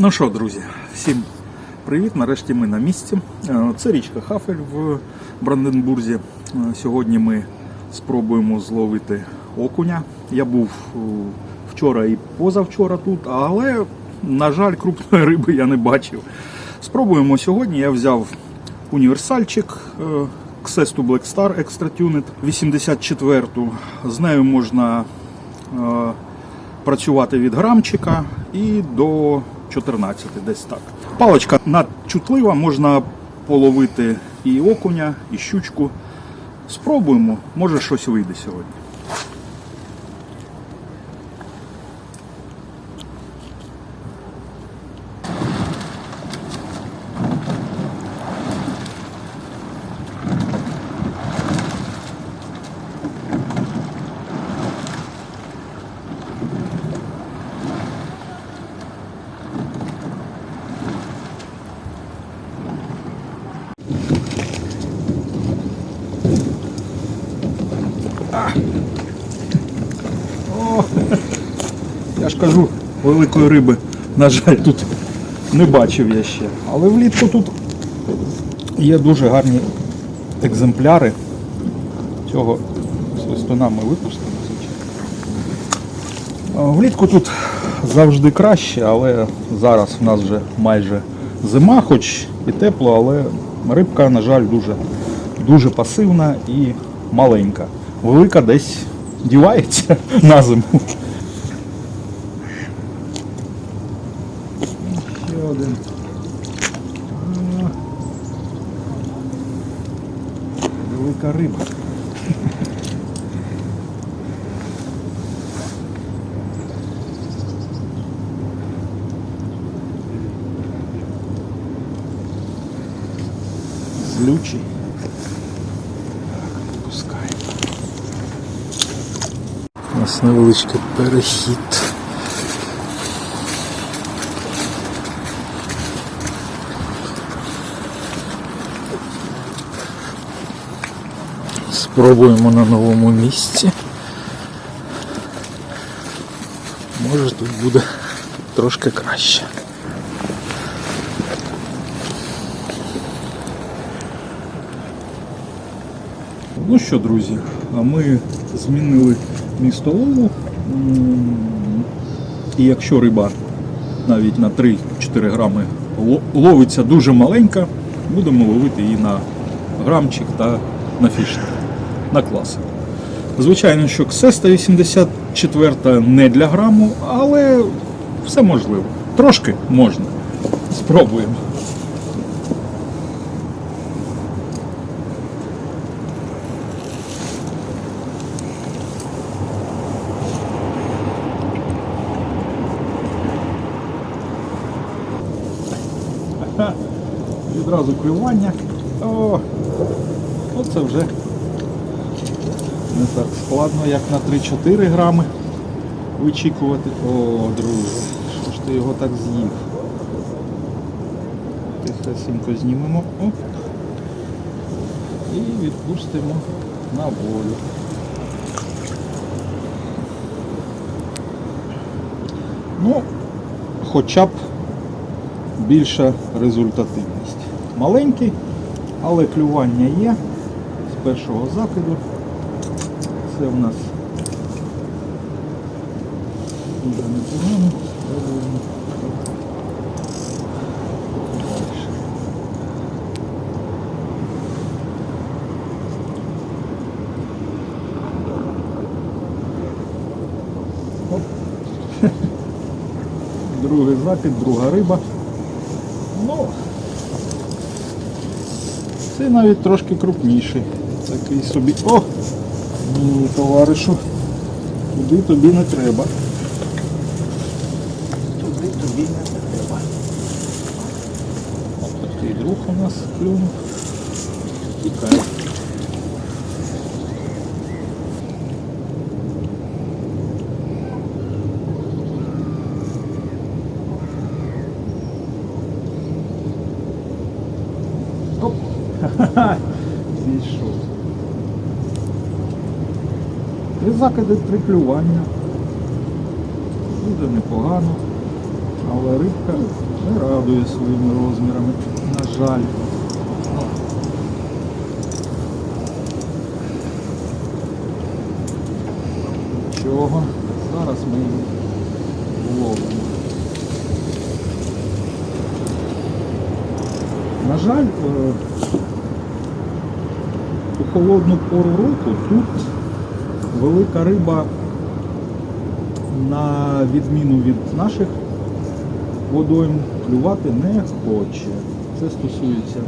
Ну що, друзі, всім привіт. Нарешті ми на місці. Е, Це річка Хафель в Бранденбурзі. Е, Сьогодні ми спробуємо зловити окуня. Я був е, вчора і позавчора тут, але, на жаль, крупної риби я не бачив. Спробуємо сьогодні. Я взяв універсальчик Xestu Black Star Extra Tuned 84. З нею можна працювати від грамчика і до 14, десь так. Паличка надчутлива, можна половити і окуня, і щучку. Спробуємо, може щось вийде сьогодні. О, я ж кажу, великої риби, на жаль, тут не бачив я ще. Але влітку тут є дуже гарні екземпляри. Цього свистуна ми випустимо, Влітку тут завжди краще, але зараз в нас вже майже зима, хоч і тепло, але рибка, на жаль, дуже, дуже пасивна і маленька. Велика десь дівається на зиму. Ще один. Велика риба. Злючий. Так, Пускаємо. У нас невеличкий перехід. Спробуємо на новому місці. Може тут буде трошки краще. Ну що, друзі, а ми змінили місто лову. І якщо риба навіть на 3-4 грами ловиться дуже маленька, будемо ловити її на грамчик та на фішинг, на класик. Звичайно, що Ксеста 84 не для граму, але все можливо. Трошки можна. Спробуємо. Відразу клювання. О, оце вже не так складно, як на 3-4 грами вичікувати. О, друже, що ж ти його так з'їв? Тихесенько знімемо. Оп. І відпустимо на волю. Ну, хоча б більша результативність. Маленький, але клювання є з першого закиду. Це в нас дуже непогано. Другий закид, друга риба. Ну, це навіть трошки крупніший. Такий собі. О! Ні, товаришу, туди тобі не треба. Туди тобі не треба. Ось такий друг у нас клюнув. Три закиди, три клювання. Буде непогано. Але рибка не радує своїми розмірами. На жаль. Нічого. Зараз ми її вловимо. На жаль, е, у холодну пору року тут велика риба, на відміну від наших водойм, клювати не хоче. Це стосується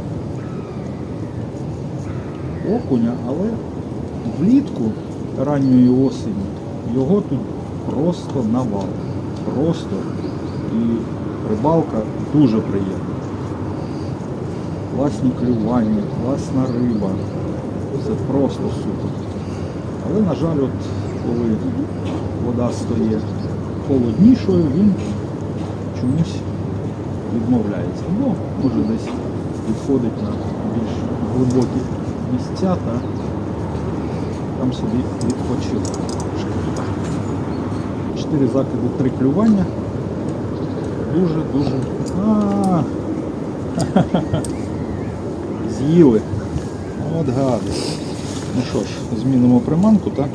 окуня, але влітку ранньої осені його тут просто навал. Просто і рибалка дуже приємна. Класні клювання, класна риба. Це просто супер. Але, на жаль, от коли вода стає холоднішою, він чомусь відмовляється. Ну, може десь відходить на більш глибокі місця та там собі відпочив. Чотири закиди, три клювання. Дуже-дуже. А, З'їли. От гади. Ну що ж, змінимо приманку, так?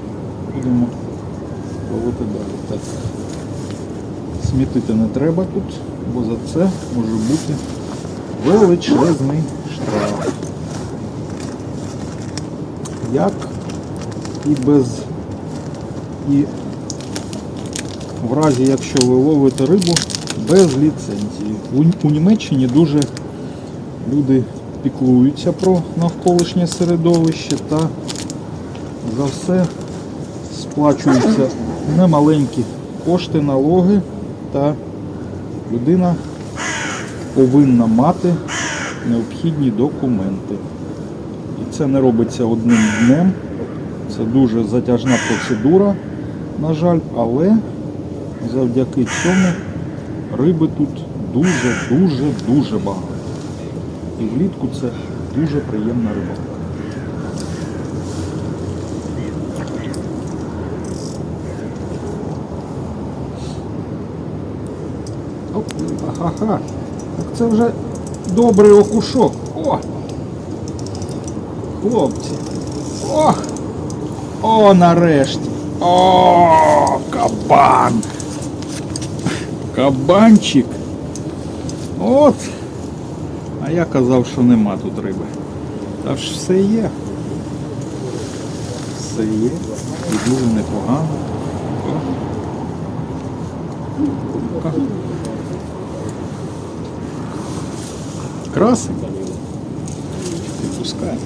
Будемо ловити далі. Так. Смітити не треба тут, бо за це може бути величезний штраф. Як і без і в разі, якщо ви ловите рибу без ліцензії. У, Німеччині дуже люди піклуються про навколишнє середовище та за все сплачуються немаленькі кошти, налоги, та людина повинна мати необхідні документи. І це не робиться одним днем. Це дуже затяжна процедура, на жаль, але завдяки цьому риби тут дуже-дуже-дуже багато. І влітку це дуже приємна рибалка. Ага-ха. Так це вже добрий окушок. О! Хлопці. Ох! О, нарешті! О, кабан! Кабанчик! От! А я казав, що нема тут риби. Та ж все є. Все є. І дуже непогано. О. Ка- Красик. Підпускай.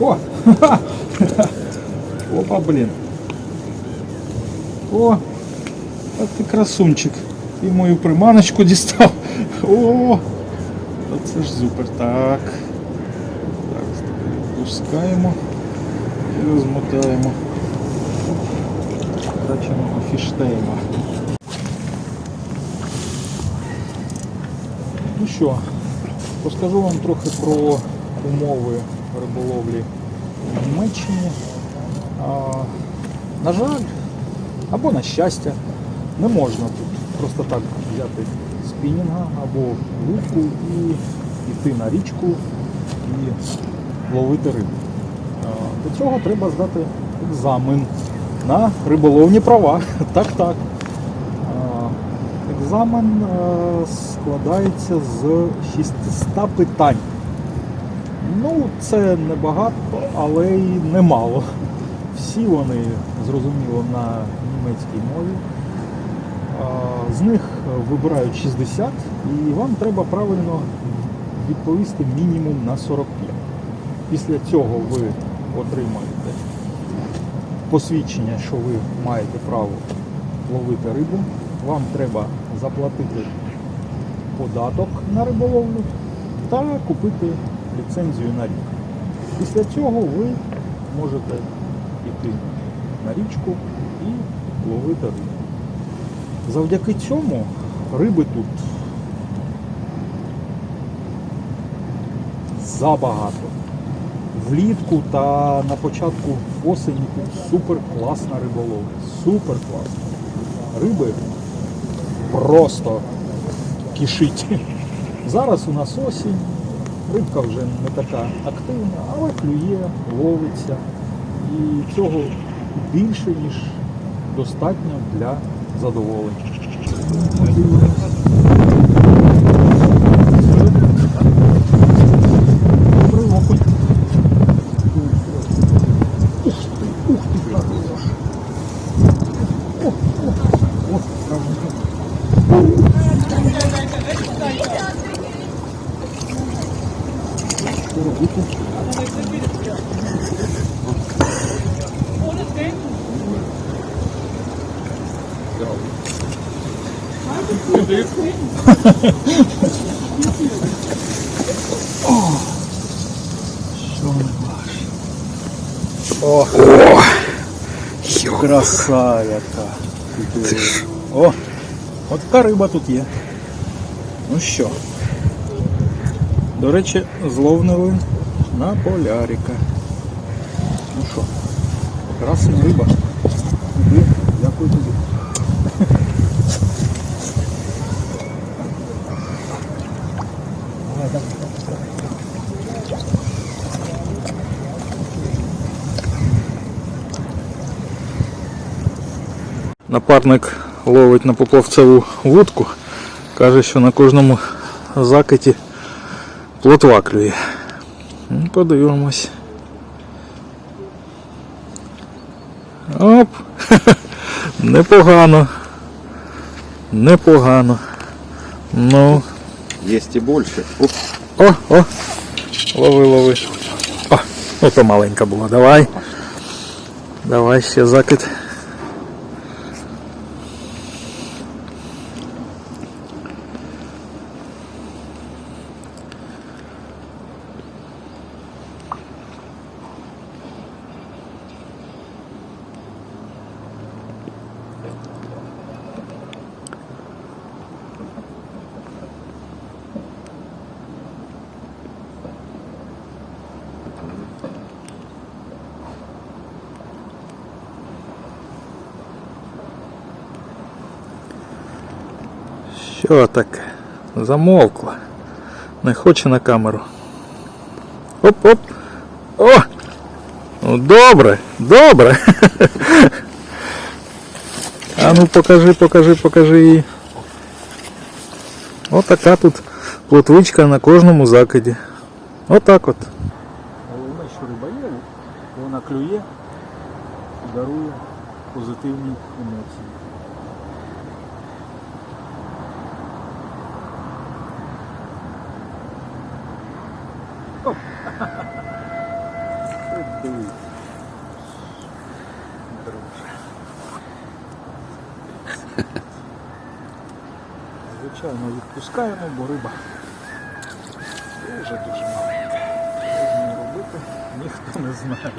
О! Опа, блін. О! А ти красунчик. Ти мою приманочку дістав. О! Та це ж супер. Так. Зараз і розмотаємо. Тачимо фіштейма. Ну що, розкажу вам трохи про умови риболовлі в Німеччині. На жаль, або на щастя, не можна тут просто так взяти спінінга або вудку і йти на річку і ловити рибу. Для цього треба здати екзамен на риболовні права. Так, так. Екзамен е, складається з 600 питань. Ну, це небагато, але й немало. Всі вони, зрозуміло, на німецькій мові. З них вибирають 60 і вам треба правильно відповісти мінімум на 45. Після цього ви отримаєте посвідчення, що ви маєте право ловити рибу. Вам треба заплатити податок на риболовлю та купити ліцензію на рік. Після цього ви можете йти на річку і ловити рибу. Завдяки цьому риби тут забагато. Влітку та на початку осені супер класна риболовля. Супер класна. Риби просто кишить. Зараз у нас осінь, рибка вже не така активна, але клює, ловиться. І цього більше, ніж достатньо для задоволення. Добрий окунь. Ух ти, ух ти, хорош. О, о, о, правда. Що робити? Що не бачиш? О, краса яка. О, от така риба тут є. Ну що? До речі, зловнили на полярика. Ну що, красна риба. Напарник ловить на поплавцеву вудку. Каже, що на кожному закиті плотва клює. Ну, Подивимось. Оп! Непогано. Непогано. Ну. И больше. Ух, О, о! Лови, лови. О, ну то маленька була. Давай. Давай ще закид. Що таке? Замовкла. Не хоче на камеру. Оп-оп. О! Ну добре, добре. А ну покажи, покажи, покажи її. Отака тут плотвичка на кожному закиді. Отак от. Головне, що риба є, вона клює і дарує позитивні Звичайно, відпускаємо, бо риба дуже-дуже маленька. Що з нею робити, ніхто не знає.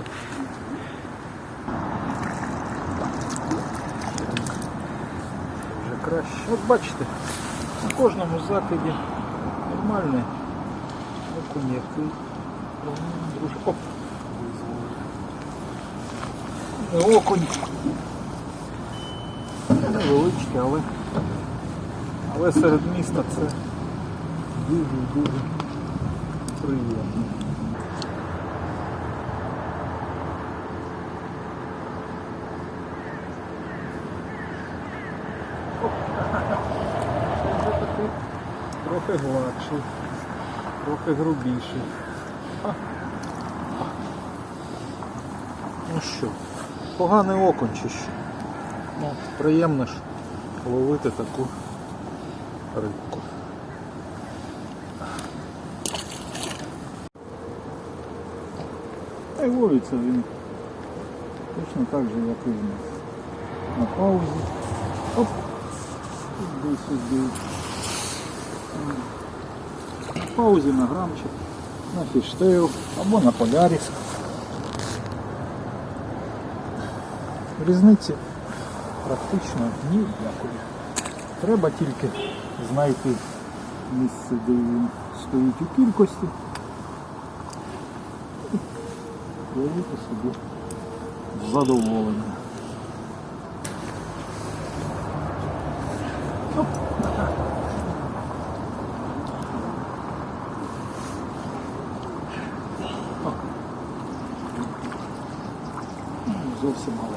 Вже краще. От бачите, на кожному закиді нормальний окунь який. Оп. Не окунь. Невеличкий, але, але серед міста це дуже дуже приємно. Трохи гладший, трохи грубіший. Ну що, поганий окунь чи що? Ну, приємно ж ловити таку рибку. Та й ловиться він точно так же, як і в нас. На паузі. Оп! Іди сюди. На паузі на грамчик, на фіштейл або на поляріс. Різниці практично ніякої. Треба тільки знайти місце, де він стоїть у кількості ловити собі задоволення. Оп. О. Ну, Зовсім маленький.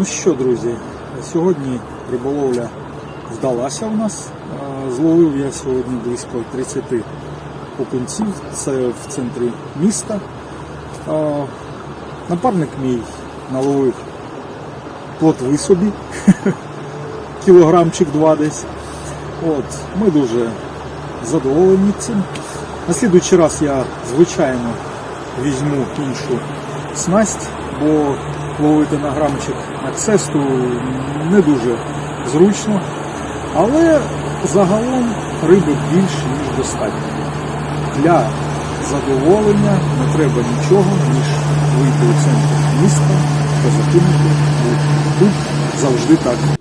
Ну що, друзі, сьогодні риболовля вдалася у нас. Зловив я сьогодні близько 30 окунців. Це в центрі міста. Напарник мій наловив плотви собі, кілограмчик два десь. От, ми дуже задоволені цим. На слідуючий раз я, звичайно, візьму іншу снасть, бо ловити на грамчик аксесту не дуже зручно. Але загалом риби більше, ніж достатньо. Для задоволення не треба нічого, ніж вийти у центр міста та закинути. Тут завжди так.